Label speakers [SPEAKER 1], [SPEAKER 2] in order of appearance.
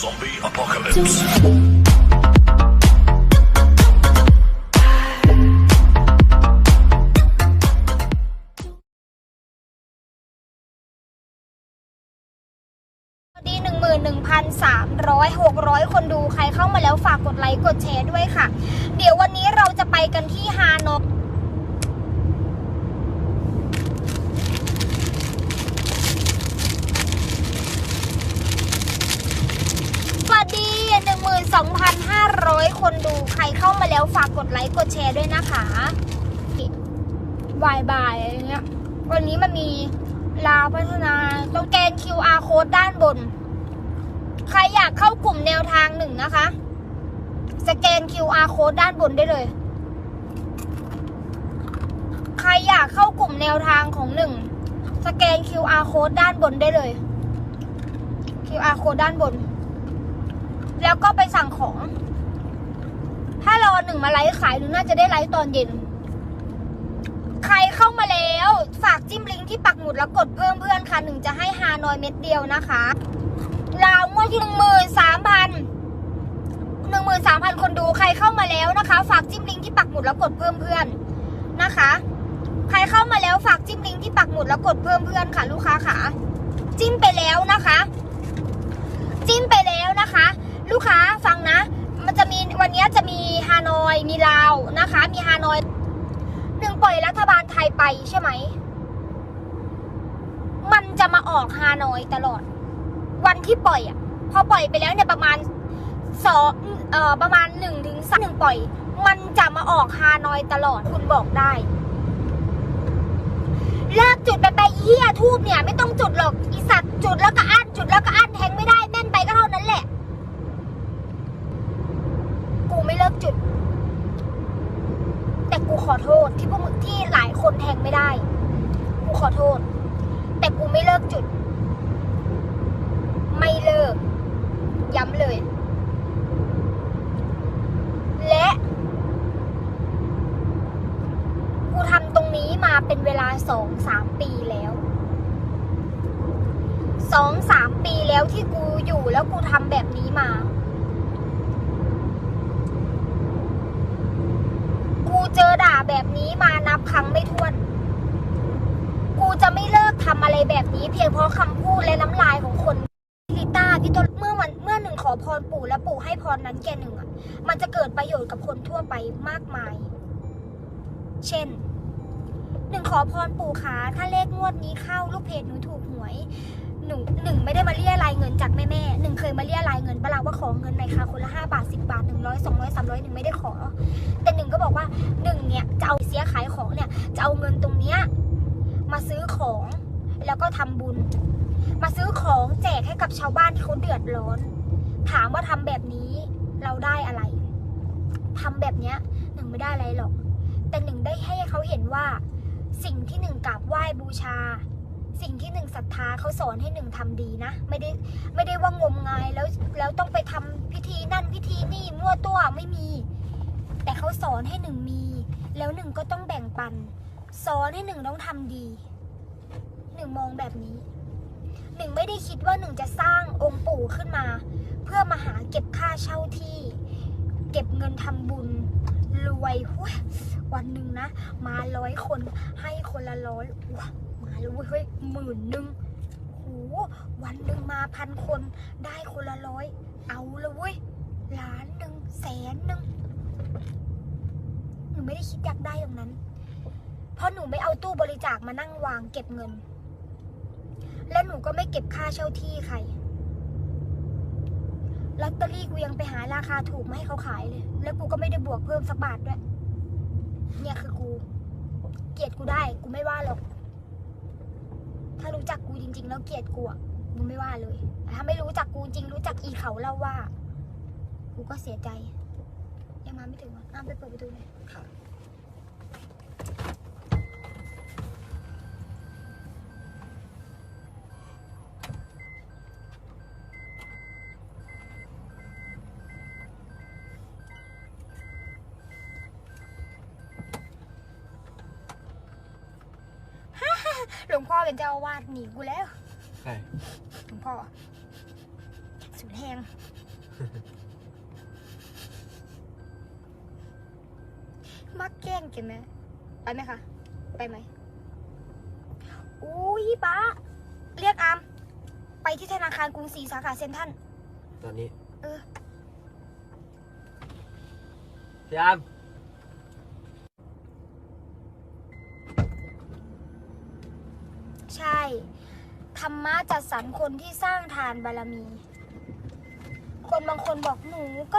[SPEAKER 1] Zombie apocalypse.
[SPEAKER 2] ดีหนึ่งหมื่นหนึ่งพันสามร้อยหกร้อยคนดูใครเข้ามาแล้วฝากกดไลค์กดแชร์ด้วยค่ะ เดี๋ยววันนี้เราจะไป 2,500 คนดูใครเข้ามาแล้วฝากกดไลค์กดแชร์ด้วยนะคะบ่ายๆอะไรเงี้ย วันนี้มันมีลาพัฒนาต้องแกน QR code ด้านบน ใครอยากเข้ากลุ่มแนวทางหนึ่งนะคะ สแกน QR code ด้านบนได้เลย ใครอยากเข้ากลุ่มแนวทางของหนึ่ง สแกน QR code ด้านบนได้เลย QR code ด้านบน แล้วก็ไปสั่งของ ถ้ารอหนึ่งมาไลฟ์ขายหนูน่าจะได้ไลฟ์ตอนเย็น ใครเข้ามาแล้ว ฝากจิ้มลิงก์ที่ปักหมุดแล้วกดเพิ่มเพื่อนค่ะหนึ่งจะให้ฮานอยเม็ดเดียวนะคะลาวงวดที่หนึ่งหมื่นสามพันหนึ่งหมื่นสามพันคนดูใครเข้ามาแล้วนะคะ ฝากจิ้มลิงก์ที่ปักหมุดแล้วกดเพิ่มเพื่อนนะคะ ใครเข้ามาแล้วฝากจิ้มลิงก์ที่ปักหมุดแล้วกดเพิ่มเพื่อนค่ะ ลูกค้าค่ะ จิ้มไปแล้วนะคะ จิ้มไปแล้วนะคะ ลูกค้าฟังนะ มันจะมีวันนี้จะมีฮานอย มีลาวนะคะ มีฮานอยหนึ่งปล่อยรัฐบาลไทยไปใช่ไหม มันจะมาออกฮานอยตลอด วันที่ปล่อยอะ พอปล่อยไปแล้วเนี่ยประมาณสองเอ่อประมาณหนึ่งถึงสามหนึ่งปล่อย มันจะมาออกฮานอยตลอดคุณบอกได้เลิกจุดไปไปเหี้ยทูบเนี่ย ไม่ต้องจุดหรอกอีสัตว์จุดแล้วก็อั้นจุดแล้วก็อั้นแทงไม่ได้แม่นไปก็เท่านั้นแหละ กูไม่เลิกจุด แต่กู ขอโทษที่พวกมึงที่หลายคนแทงไม่ได้ กูขอโทษ แต่กูไม่เลิกจุด ไม่เลิก ย้ำเลย และ กูทำตรงนี้มาเป็นเวลาสองสามปีแล้วสองสามปีแล้วที่กูอยู่แล้วกูทำแบบนี้มา กูเจอด่าแบบนี้มานับครั้งไม่ถ้วน กูจะไม่เลิกทำอะไรแบบนี้ เพียงเพราะคำพูดและน้ำลายของคนลิต้าพี่ต้นเมื่อวันเมื่อหนึ่งขอพรปู่และปู่ให้พรนั้นแก่หนึ่งอะ มันจะเกิดประโยชน์กับคนทั่วไปมากมาย เช่นหนึ่งขอพรปู่ขาถ้าเลขงวดนี้เข้าลูกเพจหนูถูกหวยหนูหนึ่งไม่ได้มาเรียรายเงินจากแม่แม่หนึ่งเคยมา ว่าขอเงินในอยค่ะคนละห้าบาทสิบาทหนึ่งร้อยสองร้อยสามร้อยหนึ่งไม่ได้ขอ แต่หนึ่งก็บอกว่าหนึ่งเนี่ยจะเอาเสียขายของเนี่ยจะเอาเงินตรงเนี้ยมาซื้อของแล้วก็ทำบุญ มาซื้อของแจกให้กับชาวบ้านที่เขาเดือดร้อน ถามว่าทำแบบนี้เราได้อะไรทำแบบเนี้ยหนึ่งไม่ได้อะไรหรอก แต่หนึ่งได้ให้เขาเห็นว่าสิ่งที่หนึ่งกราบไหว้บูชา สิ่งที่หนึ่งศรัทธาเขาสอนให้หนึ่งทำดีนะ ไม่ได้ไม่ได้ว่างมงายแล้วแล้วต้องไปทำพิธีนั่นพิธีนี่มั่วตัวไม่มี แต่เขาสอนให้หนึ่งมี แล้วหนึ่งก็ต้องแบ่งปัน สอนให้หนึ่งต้องทำดีหนึ่งมองแบบนี้หนึ่งไม่ได้คิดว่าหนึ่งจะสร้างองค์ปู่ขึ้นมา เพื่อมาหาเก็บค่าเช่าที่ เก็บเงินทำบุญรวยหุ้ยวันหนึ่งนะ มาร้อยคนให้ คนละร้อยว้ามาแล้วเว้ยเฮ้ยหมื่นหนึ่งโหวันหนึ่งมาพันคนได้คนละร้อย เอาละเว้ยล้านหนึ่งแสนหนึ่งหนูไม่ได้คิดอยากได้ตรงนั้น เพราะหนูไม่เอาตู้บริจาคมานั่งวางเก็บเงิน และหนูก็ไม่เก็บค่าเช่าที่ใครลอตเตอรี่กูยังไปหาราคาถูกมาให้เขาขายเลย แล้วกูก็ไม่ได้บวกเพิ่มสักบาทด้วย เนี่ยคือกู เกลียดกูได้ กูไม่ว่าหรอก ถ้ารู้จักกูจริง ๆ แล้วเกลียดกูอะกูไม่ว่าเลยแต่ถ้าไม่รู้จักกูจริง รู้จักอีเขาเล่าว่า กูก็เสียใจ ยังมาไม่ถึงอะอ้ามไปเปิดประตูเลย หลวงพ่อเป็นเจ้าอาวาดหนีกูแล้ว
[SPEAKER 3] ใช่
[SPEAKER 2] หลวงพ่อสุดแหงมักแกล้งกันไหมไปไหมคะ ไปไหมอุ้ยป้าเรียกอาม ไปที่ธนาคารกรุงศรีสาขาเซ็นทรัล
[SPEAKER 3] ตอนนี้
[SPEAKER 2] เออ
[SPEAKER 3] พี่อาร์ม
[SPEAKER 2] ใช่ ธรรมะจัดสรรคนที่สร้างทานบารมี คนบางคนบอกหนูก็